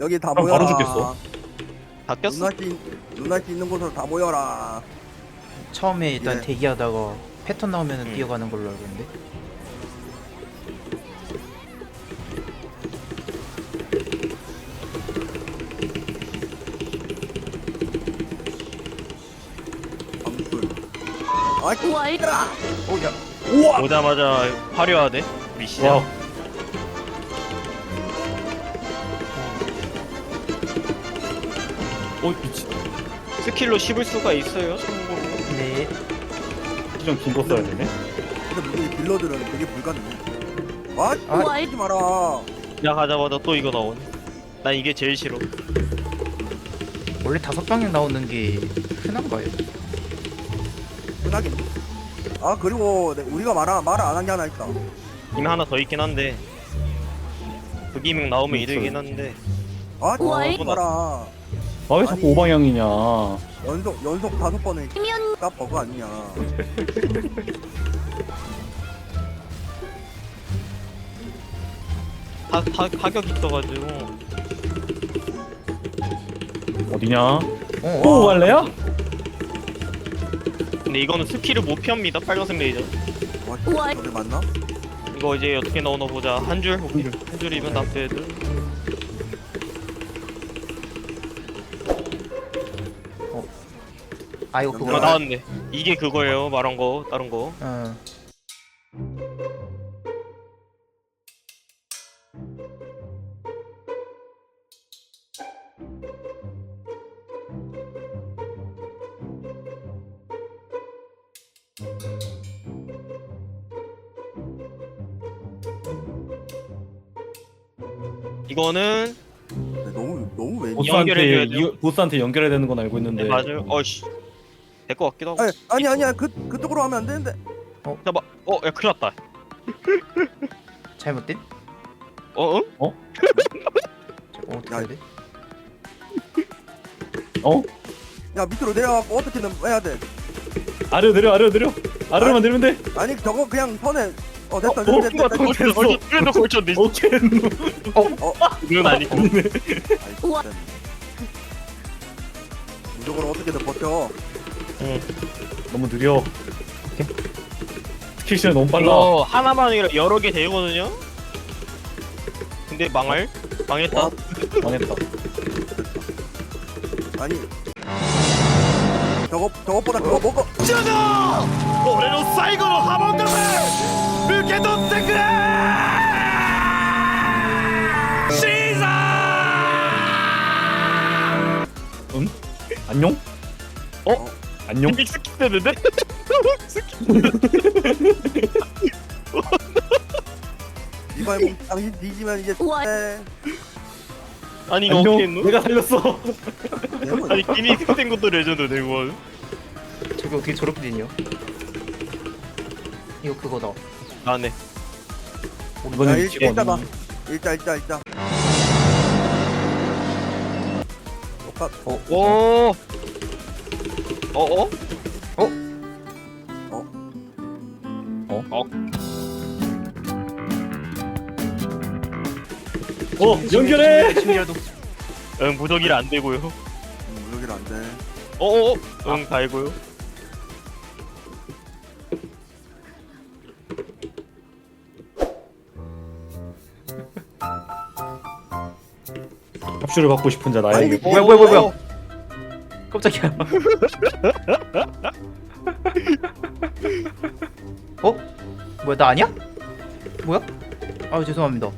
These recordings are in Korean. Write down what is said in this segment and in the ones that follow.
여기 다 그럼 모여라. 바로 죽겠어. 다 꼈어? 누나 씨 있는 곳으로 다 모여라. 처음에 일단 예. 대기하다가 패턴 나오면 음. 뛰어가는 걸로 알고 있는데. 아이, 와, 얘들아. 오야 우와. 오자마자 화려하네 우리 시장 와. 어 미친. 스킬로 씹을 수가 있어요 네 시정 긴거 써야 되네. 근데 무슨 딜러들은 그게 불가능해. 아, 아. 하지 마라. 야 가자마자 또 이거 나오네 난 이게 제일 싫어 원래 다섯 방향 나오는 게 흔한가요? 흔하긴. 아, 그리고 내- 우리가 말아, 말안한 게 하나 있다. 이미 하나 더 있긴 한데 그 기믹 나오면. 이득이긴 한데 아, 와이. 하지 마라. 아왜 자꾸 오방향이냐. 연속, 연속 다섯 번을 면딱 버그 아니냐. 다, 다 가격 있어가지고 어디냐? 어, 오 갈래야? 근데 이거는 스킬을 못 피합니다 빨간색 레이저 와. 너네 맞나? 이거 이제 어떻게 나오나 보자 한 줄? 한 줄이면 나빼드 아 이거 아 그거 나왔네 이게 그거예요 말한 거 다른 거 어. 이거는 네, 너무, 너무 왜? 보스한테 연결해줘야 돼요? 이, 보스한테 연결해야 되는 건 알고 있는데. 네, 맞아요 어이씨 될 것 같기도 하고 아니, 아니, 아니야. 그, 그쪽으로 하면 안 되는데. 잠깐만 어 야 큰일 났다 잘못된? 어? 응? 저 어떻게 해야 돼? 어? 야, 밑으로 내려가고 어떻게든 해야 돼. 아래로 내려 아래로 내려. 아래로만 내리면 돼. 아니, 저거 그냥 선에. 어, 됐다, 어, 됐다, 어, 됐다. 됐다. 이거 걸쳤 걸쳤 그래도 걸쳤네 오케이. 이건 아니고 아이, 우와. 진짜. 무조건 어떻게든 버텨. 너무 느려. 스킬 시간 너무 빨라. 이거 하나만 아니라 여러 개 되거든요 근데 망할? 망했다 어? 망했다. 아니. 저거, 저것보다 그거 먹어. 俺の最後の波紋玉受け取ってくれシーザー 응? 안녕? 어? 안녕? 이게 스킵 되는데? 이발 당신 뒤지면 이제. 우와. 에, 아니 이거 어떻게 안녕? 했노? 내가 살렸어. 아니 기믹 된 것도 레전드 내고 저게 어떻게 저렇게 되냐? 이거 그거다 안해 이번엔 일- 직원이 일자다. 일자, 일자, 일자. 똑같. 오 어 어? 어 연결해. 심리라도 응 무적이라 안 되고요 음, 여기는 안 돼. 어어? 응 달고요 합주를 받고 싶은 자 나에게. 뭐야 뭐야 뭐야 뭐야 깜짝이야 어? 뭐야 나 아니야? 뭐야? 아 죄송합니다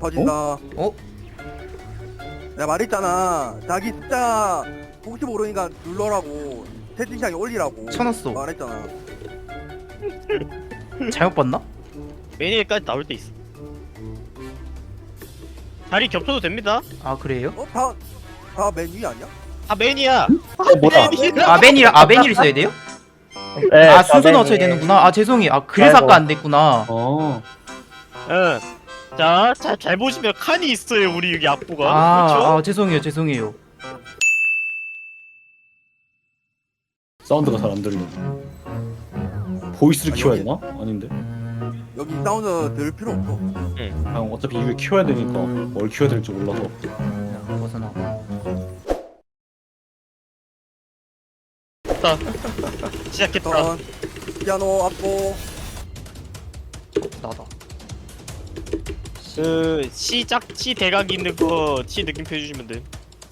터진다. 어? 내가 말했잖아. 자기 숫자 혹시 모르니까 눌러라고. 채팅창에 올리라고. 쳐놨어 말했잖아. 잘못 봤나? 매니에까지 나올 때 있어 자리 겹쳐도 됩니다 아 그래요? 어? 다, 다맨 위 아니야? 아 매니아 어 뭐다? 아벤이 아벤이를 써야 돼요? 네, 아 순서 넣어줘야 되는구나 아 죄송해요 아 그래서 아이고. 아까 안 됐구나 어. 응. 자, 자, 잘 보시면 칸이 있어요, 우리 여기 앞부가. 아, 그렇죠? 아 죄송해요 죄송해요 사운드가 잘 안 들려. 보이스를 아, 키워야 여기- 되나? 아닌데. 음... 여기 사운드 들 필요 없어. 형 어차피 이걸 키워야 되니까 뭘 키워야 될지 몰라서 됐다. 시작했다. 전 피아노 앞고 나다. 그 시작 시 대각 있는 거시 느낌표 해주시면 돼.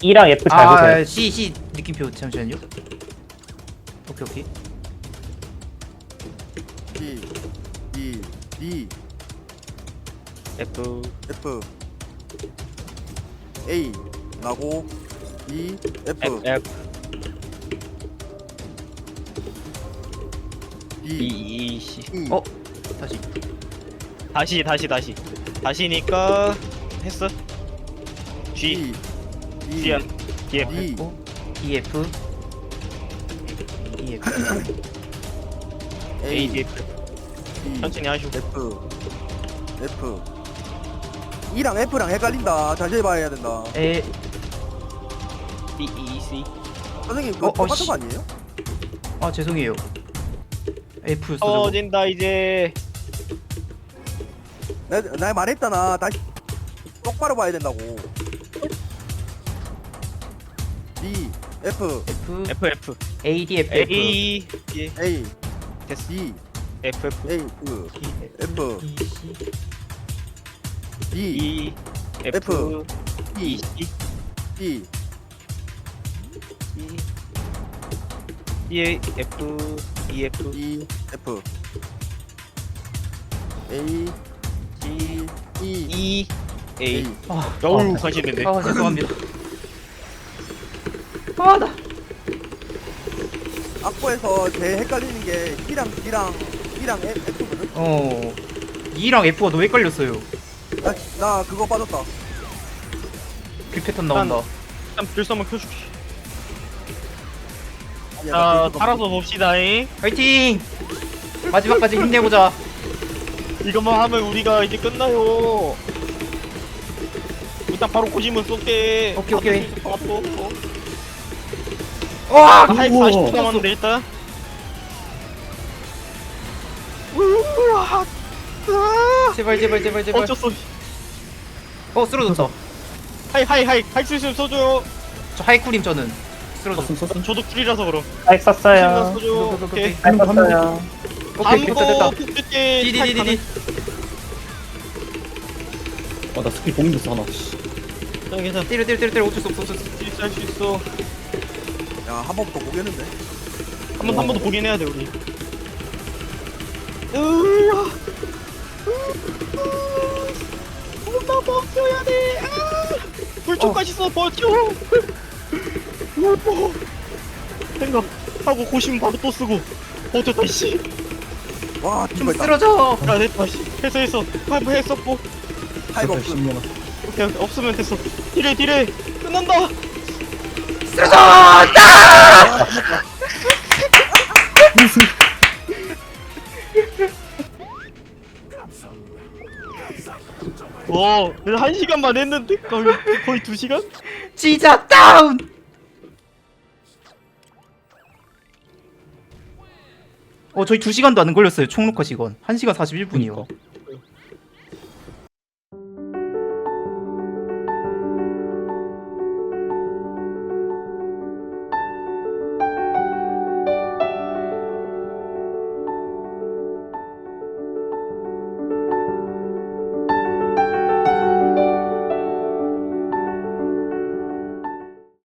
E랑 F 잘 아, 보세요 C C 느낌표 잠시만요. 오케이 오케이. D D D F F A 나고 E F F F E D E C. E 어? 다시. 다시 다시 다시 다시니까 했어. G D G야. D F D 어? E F E F A A D F D 천천히 하시고. F F E랑 F랑 헷갈린다. 자세히 봐야 된다. 에 B E C. 선생님 그거 어, 어, 똑같은 씨. 거 아니에요? 아 죄송해요. F 쓰고. 터진다 이제. 내, 나 말했잖아. 다시 똑바로 봐야 된다고. D F F F F A D F F A E A 됐어. D F F A F F E C D E F F. E E C D E E F E F A G E E A. A 아, 어우 관심된데. 아 죄송합니다. 아 나. 악보에서 제일 헷갈리는 게 E랑 D랑 E랑 F거든. 어. E랑 F가 너무 헷갈렸어요. 나, 나 그거 빠졌다. 그 패턴 나온다. 일단 한번 켜줄게. 자 살아서 봅시다잉. 화이팅! 마지막까지 힘내보자. 이것만 하면 우리가 이제 끝나요. 일단 바로 고심은 쏠게. 오케이, 오케이. 바로 쏘. 와! 타입 우와. 40분 남았는데 일단. 우와. 제발 제발 제발 제발. 어쩔 수 없이. 어 쓰러졌어. 하이 하이 하이 할수 있으면 써줘요. 저 하이쿠림 저는 쓰러졌어. 썼음 썼음 저도 쿨이라서 그럼. 잘 있으면 썼어요. 오케이, 썼어요 오케이 됐다 됐다. 디디디디디. 어나 스킬 봉인 됐어 하나 씨. 괜찮아. 때려 때려 때려 때려 어쩔 수 없어 어쩔 수 없어. 할수 할수 있어. 야, 한 번부터 보겠는데. 한 번 한 번 더 보긴 해야 돼 우리. 으아. 엄마 버텨야 돼. 아! 불초까지 써 버텨. 울 보. 생각 하고 고심 바로 또 쓰고. 버텼다 씨. 와, 좀 있다. 쓰러져. 야 됐다 씨. 했어 했어. 파이브 했었고. 없음. 10년아. 오케이 오케이. 없으면 됐어. 딜해 딜해. 끝난다. 와, 그래서 한 시간만 했는데 거의 거의 두 시간? 지자 다운. 어 저희 2시간도 안 걸렸어요. 총 녹화 시간 1시간 41분이요